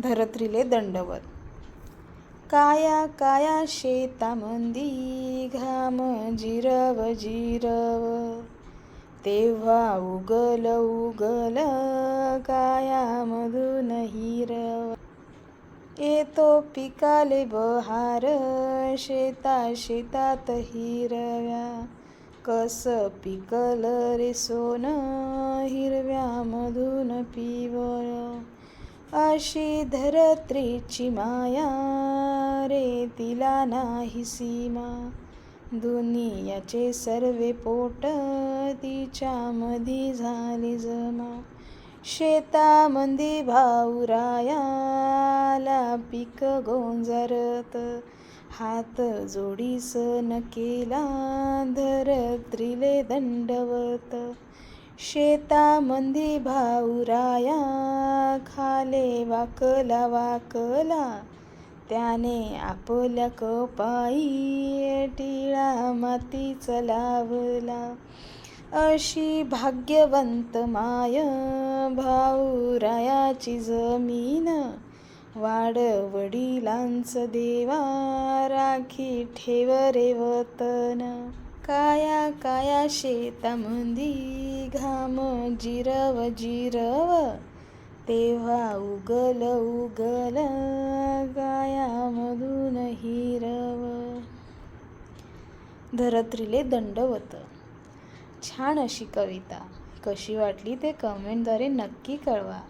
धरत्रीले दंडवत. काया काया शेतामंदी घाम जिरव जिरव. तेव्हा उगल उगल कायामधून हिरव. येतो पिकाले बहार शेता शेतात हिरव्या. कस पिकल रे सोन हिरव्यामधून पिवळ. अशी धरत्रीची माया रे तिला नाही सीमा. दुनियाचे सर्वे पोट तिच्यामधी झाली जमा. शेतामंदी भाऊरायाला पीक गोंजरत. हात जोडीसन केला धरत्रीले दंडवत. शेतामंदी भाऊराया खाले वाकला वाकला. त्याने आपल्या कपाई टिळा माती चलावला अशी भाग्यवंत माय भाऊरायाची जमीन. वाड वडिलांचं देवा राखी ठेव रे वतन. काया काया शेतामंदी घाम जिरव जिरव तेव्हा उगल उगल गायामधून हिरव. धरत्रीले दंडवत. छान अशी कविता. कशी वाटली ते कमेंटद्वारे नक्की कळवा.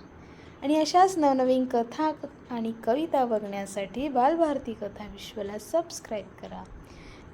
आणि अशाच नवनवीन कथा आणि कविता बघण्यासाठी बालभारती कथा विश्वला सबस्क्राईब करा.